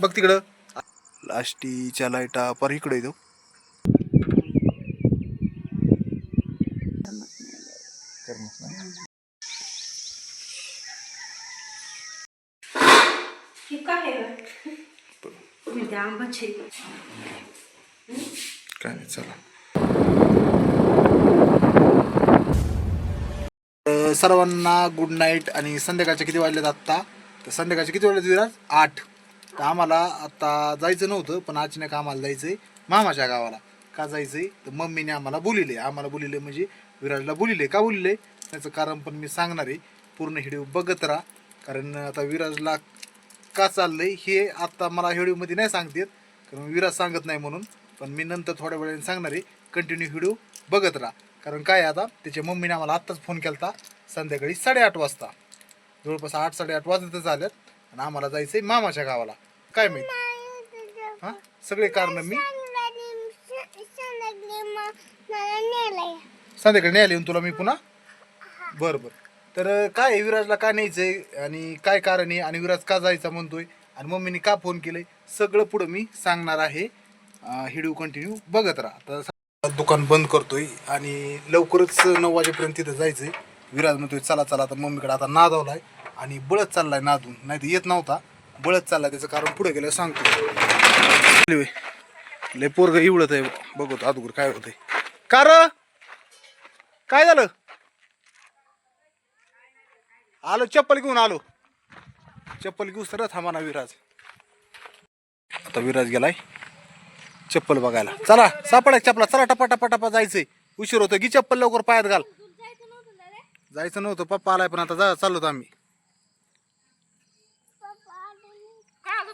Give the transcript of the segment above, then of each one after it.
बघ तिकडं. लास्टीच्या लाईटा पर इकडे येतो. हे काय आहे आंबाचे. काय नाही चला. सर्वांना गुड नाईट आणि संध्याकाळचे किती वाजलेत आत्ता? तर संध्याकाळचे किती वाजलेत विराज? आठ. तर आम्हाला आता जायचं नव्हतं पण अचानक आम्हाला जायचंय मामाच्या गावाला. का जायचंय? तर मम्मीने आम्हाला बोलिले. आम्हाला बोलिले म्हणजे विराजला बोलिले. का बोलिले? त्याचं कारण पण मी सांगणार आहे. पूर्ण हिडिओ बघत राहा. कारण आता विराजला का चाललंय हे आता मला हिडिओमध्ये नाही सांगतेत. कारण विराज सांगत नाही म्हणून. पण मी नंतर थोड्या वेळाने सांगणार आहे. कंटिन्यू हिडिओ बघत राहा. कारण काय आहे आता? त्याच्या मम्मीने आम्हाला आत्ताच फोन केला होता संध्याकाळी साडेआठ वाजता. जवळपास आठ साडेआठ वाजतच आल्यात आणि आम्हाला जायचंय मामाच्या गावाला. काय माहीत? हां? सगळे कारण मी? संध्याकाळी न्यायला येऊन तुला मी पुन्हा? बरं बरं. तर काय आहे, विराजला का न्यायचंय? आणि काय कारण आहे? आणि विराज का जायचा म्हणतोय? आणि मम्मीने का फोन केलंय? सगळं पुढं मी सांगणार आहे. व्हिडिओ कंटिन्यू बघत राहा. तर दुकान बंद करतोय आणि लवकरच नऊ वाजेपर्यंत तिथं जायचंय. विराज म्हणतोय चला चला आता मम्मीकडे आता नादवलाय आणि बळत चाललाय नादून. नाही तर येत नव्हता. बळत चालला त्याचं कारण पुढे गेलं सांगतो. लय पोरग इवळत आहे बघतो अगोदर काय होतंय. कार काय झालं? आलो चप्पल घेऊन आलो. चप्पल घेऊ सर थांबा ना विराज. आता विराज गेलाय. चप्पल बघायला. चला सापडा चपला. चला टपा टपा टपा जायचंय. उशीर होतो की चप्पल लवकर पायात घाल. जायचं नव्हतं पप्पा आलाय पण आता जा चाललो आम्ही.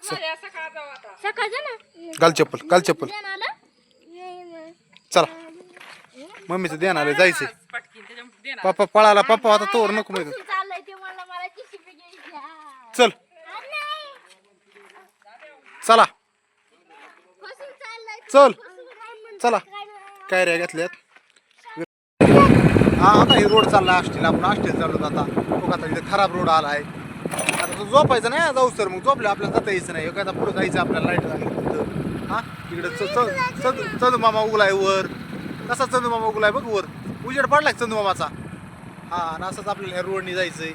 सकाळचं ना. घाल चप्पल घाल चप्पल. चला. मम्मीचं ध्यान आलं जायचंय पप्पा पळाला पप्पा आता तोवर नको माहिती. चल. चला? चल? चला. काय रे घेतल्यात. हा आता ही रोड चालला आष्टीला. आपण आष्टीला चाललो आता. बघ आता इथे खराब रोड आला आहे आता तो झोपायचं नाही जाऊ सर मग झोपले आपल्याला जाता यायचं नाही. एखादा पुढे जायचं आपल्याला लाइट झाली तिथं. हा? तिकडे च- चंदू उगलाय वर. कसा चंदू मामा उगलाय बघ वर. उजेड पडलाय चंदू मामाचा हा आणि असंच आपल्याला ह्या रोडनी जायचंय.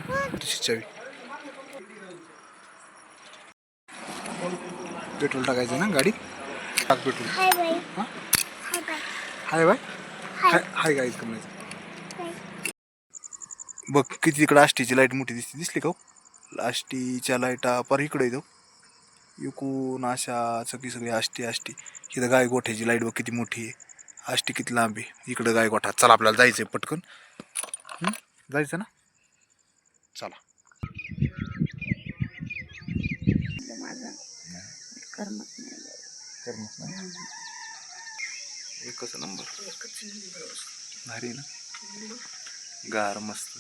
पेट्रोल टाकायचं ना गाडी? टाक पेट्रोल. हा. हाय बाय. हाय. हाय गाईज कमलायचं बघ किती तिकडं आष्टीची लाइट मोठी दिसते दिसली का हो? आष्टीच्या लाईटा पर इकडे येतो. इकून अशा सगळी सगळी आष्टी आष्टी. इथं गाय गोठ्याची लाइट बघ किती मोठी आहे. आष्टी किती लांब आहे. इकडं गाय गोठा चला आपल्याला जायचं आहे पटकन जायचं ना? चला. एकच नंबर. भारी ना? गार मस्त.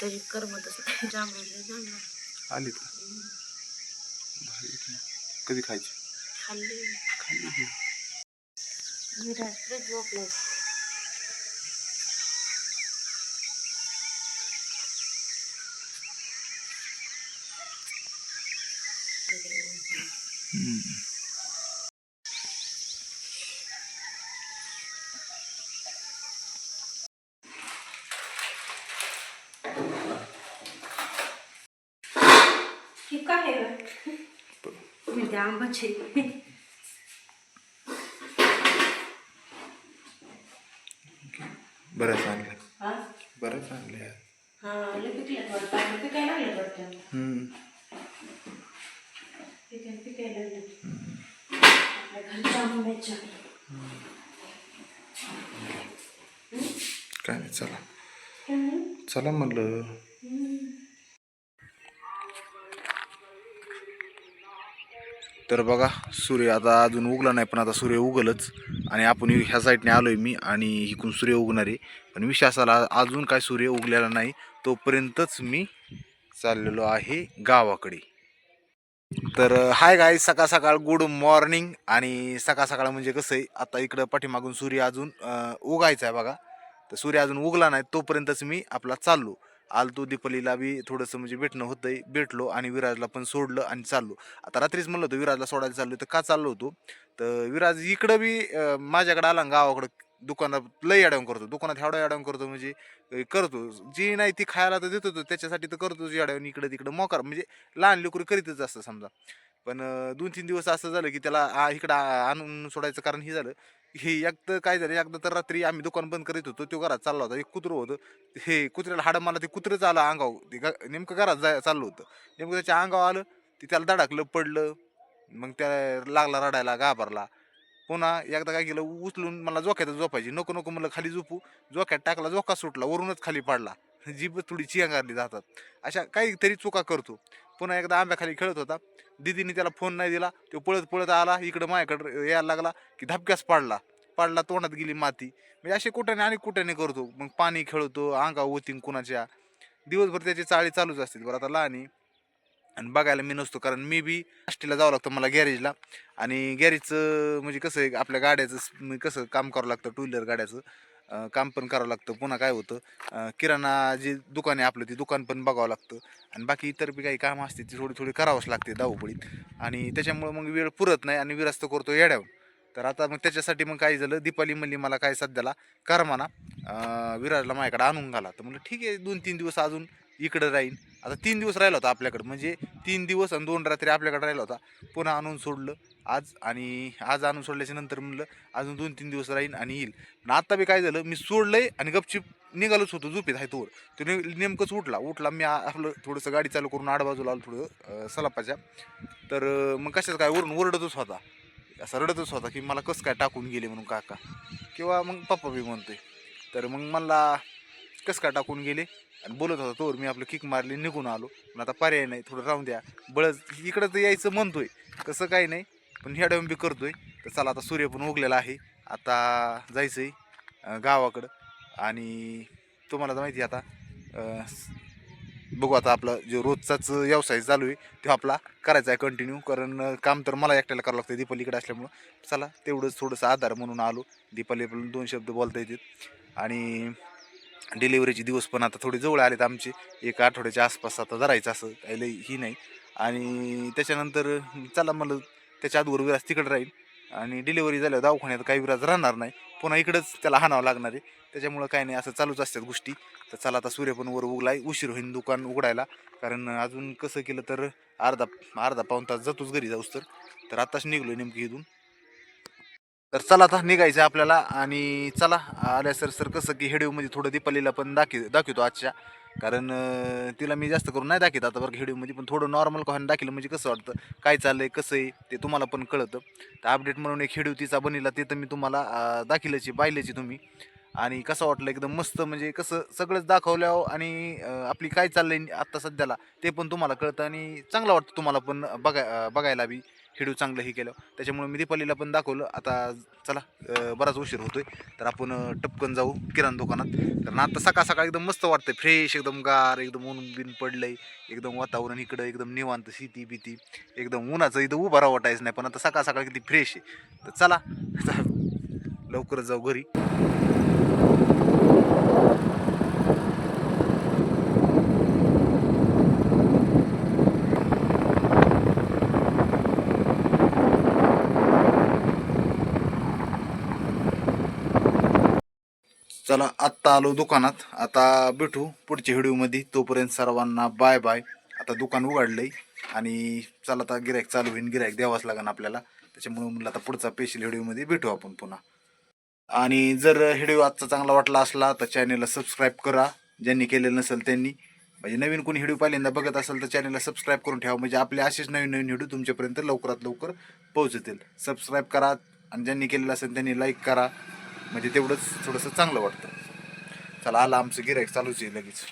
तरी करमतच नाही. आलीत का भारी. कधी खायची खाल्ली खाल्ली. विराज फ्रीज हम्म. हे काय आहे म्हणजे आंबाचे बरंच आणलं हा बरंच आणलं हा काय नाही चला. चला म्हणलं. तर बघा सूर्य आता अजून उगला नाही पण आता सूर्य उगलच. आणि आपण ह्या साईडने आहे मी आणि इकडून सूर्य उगणार आहे. पण विषय अजून काय सूर्य उगलेला नाही तोपर्यंतच मी चाललेलो आहे गावाकडे. तर हाय गाय सकाळ सकाळ गुड मॉर्निंग आणि सकाळ सकाळ म्हणजे कसं आहे आता इकडं पाठीमागून सूर्य अजून उगायचा आहे बघा. तर सूर्य अजून उगला नाही तोपर्यंतच मी आपला चाललो. आलतो दीपलीला बी थोडंसं म्हणजे भेटणं होतंय. भेटलो आणि विराजला पण सोडलं आणि चाललो. आता रात्रीच म्हणलं होतं विराजला सोडायला चाललो तर का चाललो होतो? तर विराज इकडं बी माझ्याकडे आला ना गावाकडं दुकानात लई अडवून करतो. दुकानात एवढा अडवून करतो म्हणजे करतो. जी नाही ती खायला तर देतो त्याच्यासाठी तर करतो अडवून इकडं तिकडं मोकार म्हणजे लहान लेकरू करीतच असतं समजा. पण दोन तीन दिवस असं झालं की त्याला आ- इकडं आणून सोडायचं कारण हे झालं. हे एकदा काय झालं एकदा तर रात्री आम्ही दुकान बंद करीत होतो तो घरात चालला होता. एक कुत्रं होतं. हे कुत्र्याला हाडं मला ते कुत्रंच आलं अंगाव ते ग- नेमकं घरात जाय चाललं होतं. नेमकं त्याच्या अंगावर आलं ते त्याला धडकलं पडलं. मग त्या लागला रडायला घाबरला. पुन्हा एकदा काय केलं उचलून मला झोक्यात झोपायची. नको नको म्हणलं खाली झोपू. जोख्यात टाकला जोका सुटला वरूनच खाली पडला. जीभ थोडी चियांगारली जातात. अशा काहीतरी चुका करतो. पुन्हा एकदा आंब्याखाली खेळत होता. दिदीने त्याला फोन नाही दिला. तो पळत पळत आला. इकडं माझ्याकडं यायला लागला की धपक्यास पाडला. पाडला तोंडात गेली माती. म्हणजे असे कुठ्याने आणि कुठ्याने करतो. मग पाणी खेळतो अंगा होतीन कुणाच्या. दिवसभर त्याची चाळी चालूच असतील बरं. आता लहान आहे. आणि बघायला मी नसतो कारण मी बी आष्टीला जावं लागतं मला गॅरेजला. आणि गॅरेजचं म्हणजे कसं आहे आपल्या गाड्याचं कसं काम करावं लागतं टू व्हीलर गाड्याचं. काम पण करावं लागतं. पुन्हा काय होतं किराणा जे दुकान आहे आपलं ते दुकान पण बघावं लागतं. आणि बाकी इतर बी काही कामं असते ती थोडी थोडी करावंच लागते धावपळीत. आणि त्याच्यामुळं मग वेळ पुरत नाही आणि विरास्त करतो येड्यावर तर आता मग त्याच्यासाठी मग काय झालं दीपाली म्हणली मला काय सध्याला कर म्हणा. अं, विराजला माझ्याकडे आणून घाला. तर म्हणलं ठीक आहे दोन तीन दिवस अजून इकडं राहीन. आता तीन दिवस राहिला होता आपल्याकडं. म्हणजे तीन दिवस आणि दोन रात्री आपल्याकडे राहिला होता. पुन्हा आणून सोडलं. आज आणि आज आणून सोडल्याच्या नंतर म्हणलं अजून दोन तीन दिवस राहीन आणि येईल. पण आत्ता बी काय झालं मी सोडलंय आणि गपचिप निघालोच होतो झोपेत आहे तोवर. तो ने- नेमकंच उठला. उठला मी आपलं थोडंसं गाडी चालू करून आडबाजूला आलो थोडं सलापाच्या. तर मग कशाच काय वरून ओरडतच होता. असा रडतच होता की मला कसं काय टाकून गेले म्हणून काका. किंवा मग पप्पा बी म्हणतोय. तर मग मला कसं काय टाकून गेले? आणि बोलत होता तोवर मी आपलं किक मारली निघून आलो. पण आता पर्याय नाही थोडं राहून द्या. बळच इकडं तर यायचं म्हणतोय. कसं काही नाही. पण ह्या बी करतोय. तर चला आता सूर्य पण उगलेला आहे. आता जायचं आहे गावाकडं. आणि तुम्हाला तर माहिती आहे आता बघू आता आपला जो रोजचाच व्यवसाय चालू आहे तो आपला करायचा आहे कंटिन्यू कारण काम तर मला एकट्याला करावं लागतं दीपालीकडे असल्यामुळं. चला तेवढंच थोडंसं आधार म्हणून आलो. दीपाली पण दोन शब्द बोलता येतात. आणि डिलिव्हरीचे दिवस पण आता थोडे जवळ आलेत आमचे. एक आठवड्याच्या आसपास आता धरायचं असं काही लई ही नाही. आणि त्याच्यानंतर चला मला त्याच्या आधीवर विराज तिकडं राहील. आणि डिलिव्हरी झाल्यावर दवाखान्यात काही विराज राहणार नाही. पुन्हा इकडंच त्याला हाणावं लागणार आहे. त्याच्यामुळं काही नाही असं चालूच असतात गोष्टी. तर चला आता सूर्य पण वर उगलाय. उशीर होईल दुकान उघडायला. कारण अजून कसं केलं तर अर्धा अर्धा पाऊन तास जातोच घरी जाऊस तर. तर आत्ताच निघलो नेमकी इथून. तर चला आता निघायचं आपल्याला. आणि चला आल्या सर सर कसं की हेडिओमध्ये थोडं दीपालीला पण दाखव दाखवतो आजच्या. कारण तिला मी जास्त करून नाही दाखवत आता बरं व्हिडिओमध्ये पण थोडं नॉर्मल कॉन दाखवलं म्हणजे कसं वाटतं? काय चाललं आहे कसं आहे? ते तुम्हाला पण कळतं. तर अपडेट म्हणून एक व्हिडिओ तिचा बनिला ते तर मी तुम्हाला अं, दाखिल्याची पाहिल्याची तुम्ही. आणि कसं वाटलं? एकदम मस्त म्हणजे कसं सगळंच दाखवल्यावर आणि आपली काय चाललं आहे आत्ता सध्याला ते पण तुम्हाला कळतं आणि चांगलं वाटतं तुम्हाला पण बघाय बघायला बी. हिडू चांगलं हे केलं. त्याच्यामुळे मी दीपालीला पण दाखवलं. आता चला बराच उशीर होतोय. तर आपण टपकन जाऊ किराणा दुकानात. कारण आता सकाळ सकाळ एकदम मस्त वाटतंय. फ्रेश एकदम गार एकदम ऊन बिन पडलंय. एकदम वातावरण इकडं एकदम निवांत शेती बिती. एकदम उन्हाचं इथं उभा राहा वाटायचं नाही. पण आता सकाळ सकाळ किती फ्रेश आहे. तर चला लवकरच जाऊ घरी. चला आत्ता आलो दुकानात. आता भेटू पुढच्या व्हिडिओमध्ये तोपर्यंत सर्वांना बाय बाय आता दुकान उघडलंय आणि चला आता गिरायक चालू होईन. गिरायक द्यावाच लागेल आपल्याला. त्याच्यामुळे म्हणलं आता पुढचा स्पेशल व्हिडिओमध्ये भेटू आपण पुन्हा. आणि जर व्हिडिओ आजचा चांगला वाटला असला तर चॅनेलला सबस्क्राईब करा. ज्यांनी केलेलं नसेल त्यांनी. म्हणजे नवीन कोणी व्हिडिओ पहिल्यांदा बघत असेल तर चॅनलला सबस्क्राईब करून ठेवा. म्हणजे आपले असेच नवीन नवीन व्हिडिओ तुमच्यापर्यंत लवकरात लवकर पोहोचतील. सबस्क्राईब करा. आणि ज्यांनी केलेलं असेल त्यांनी लाईक करा. म्हणजे तेवढंच थोडंसं चांगलं वाटतं. चला आला आमचं गिरायक चालूच आहे लगेच.